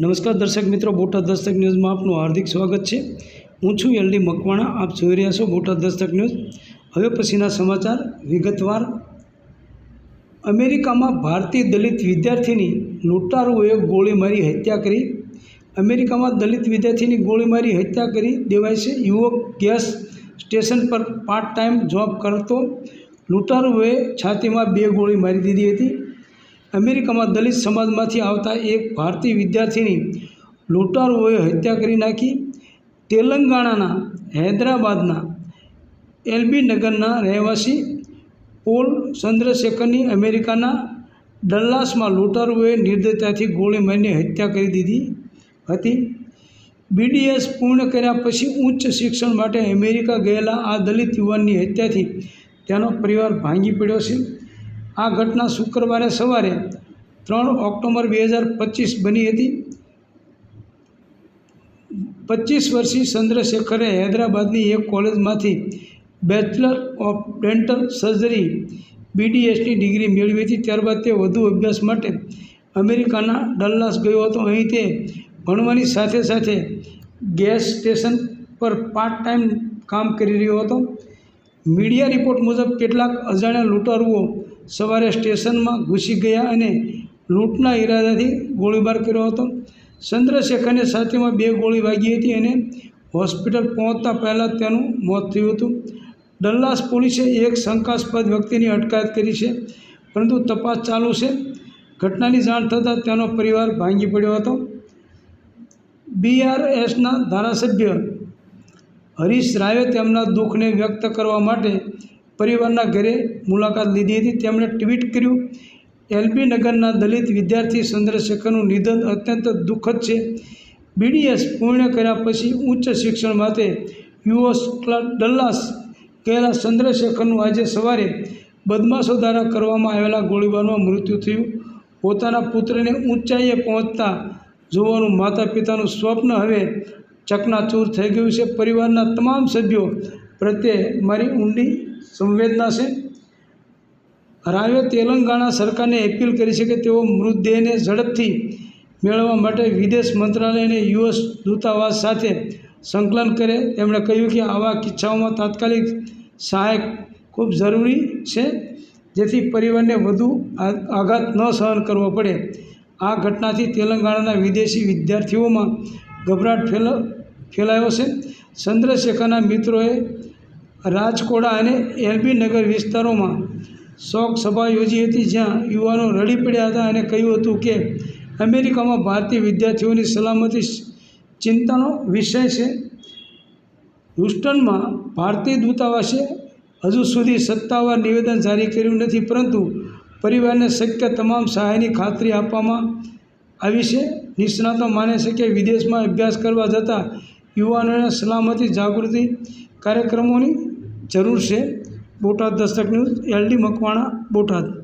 નમસ્કાર દર્શક મિત્રો, બોટાદ દસ્તક ન્યૂઝમાં આપનું હાર્દિક સ્વાગત છે. હું છું એલડી મકવાણા, આપ જોઈ રહ્યા છો બોટાદ દસ્તક ન્યૂઝ. હવે પછીના સમાચાર વિગતવાર. અમેરિકામાં ભારતીય દલિત વિદ્યાર્થીની લૂંટારૂએ ગોળી મારી હત્યા કરી. અમેરિકામાં દલિત વિદ્યાર્થીની ગોળી મારી હત્યા કરી દેવાય છે. યુવક ગેસ સ્ટેશન પર પાર્ટ ટાઈમ જોબ કરતો. લૂંટારુઓએ છાતીમાં બે ગોળી મારી દીધી હતી. અમેરિકામાં દલિત સમાજમાંથી આવતા એક ભારતીય વિદ્યાર્થીની લૂંટારુઓએ હત્યા કરી નાખી. તેલંગાણાના હૈદરાબાદના એલબી નગરના રહેવાસી પોલ ચંદ્રશેખરની અમેરિકાના ડલ્લાસમાં લૂંટારુઓએ નિર્દયતાથી ગોળી મારીને હત્યા કરી દીધી હતી. બીડીએસ પૂર્ણ કર્યા પછી ઉચ્ચ શિક્ષણ માટે અમેરિકા ગયેલા આ દલિત યુવાનની હત્યાથી તેનો પરિવાર ભાંગી પડ્યો છે. આ ઘટના શુક્રવારે સવારે ત્રણ ઓક્ટોબર બે હજાર પચીસ બની હતી. પચીસ વર્ષીય ચંદ્રશેખરે હૈદરાબાદની એક કોલેજમાંથી બેચલર ઓફ ડેન્ટલ સર્જરી બીડીએસની ડિગ્રી મેળવી હતી. ત્યારબાદ તે વધુ અભ્યાસ માટે અમેરિકાના ડલ્લાસ ગયો હતો. અહીં તે ભણવાની સાથે સાથે ગેસ સ્ટેશન પર પાર્ટ ટાઈમ કામ કરી રહ્યો હતો. મીડિયા રિપોર્ટ મુજબ કેટલાક અજાણ્યા લૂંટારુઓ સવારે સ્ટેશનમાં ઘૂસી ગયા અને લૂંટના ઈરાદાથી ગોળીબાર કર્યો હતો. ચંદ્રશેખરને સાથેમાં બે ગોળી વાગી હતી અને હોસ્પિટલ પહોંચતા પહેલાં તેનું મોત થયું હતું. ડલ્લાસ પોલીસે એક શંકાસ્પદ વ્યક્તિની અટકાયત કરી છે, પરંતુ તપાસ ચાલુ છે. ઘટનાની જાણ થતાં તેનો પરિવાર ભાંગી પડ્યો હતો. બીઆરએસના ધારાસભ્ય હરીશ રાવે તેમના દુઃખને વ્યક્ત કરવા માટે પરિવારના ઘરે મુલાકાત લીધી હતી. તેમણે ટ્વીટ કર્યું એલબી નગરના દલિત વિદ્યાર્થી ચંદ્રશેખરનું નિધન અત્યંત દુઃખદ છે. બીડીએસ પૂર્ણ કર્યા પછી ઉચ્ચ શિક્ષણ માટે યુએસ ડલ્લાસ ગયેલા ચંદ્રશેખરનું આજે સવારે બદમાશો દ્વારા કરવામાં આવેલા ગોળીબારમાં મૃત્યુ થયું. પોતાના પુત્રને ઊંચાઈએ પહોંચતા જોવાનું માતા પિતાનું સ્વપ્ન હવે ચકનાચૂર થઈ ગયું છે. પરિવારના તમામ સભ્યો પ્રત્યે મારી ઊંડી સંવેદના છે. રાવે તેલંગાણા સરકારને અપીલ કરી છે કે તેઓ મૃતદેહને ઝડપથી મેળવવા માટે વિદેશ મંત્રાલય અને યુએસ દૂતાવાસ સાથે સંકલન કરે. તેમણે કહ્યું કે આવા કિસ્સાઓમાં તાત્કાલિક સહાય ખૂબ જરૂરી છે, જેથી પરિવારને વધુ આઘાત ન સહન કરવો પડે. આ ઘટનાથી તેલંગાણાના વિદેશી વિદ્યાર્થીઓમાં ગભરાટ ફેલ, ફેલાયો છે. ચંદ્રશેખરના મિત્રોએ રાજકોડા અને એલબી નગર વિસ્તારોમાં શોક સભા યોજી હતી જ્યાં યુવાનો રડી પડ્યા હતા અને કહ્યું હતું કે અમેરિકામાં ભારતીય વિદ્યાર્થીઓની સલામતી ચિંતાનો વિષય છે. હ્યુસ્ટનમાં ભારતીય દૂતાવાસે હજુ સુધી સત્તાવાર નિવેદન જારી કર્યું નથી, પરંતુ પરિવારને શક્ય તમામ સહાયની ખાતરી આપવામાં આવી છે. નિષ્ણાતો માને છે કે વિદેશમાં અભ્યાસ કરવા જતા યુવાનોને સલામતી જાગૃતિ કાર્યક્રમોની જરૂર છે. Botad Dastak news L D Makwana Botad.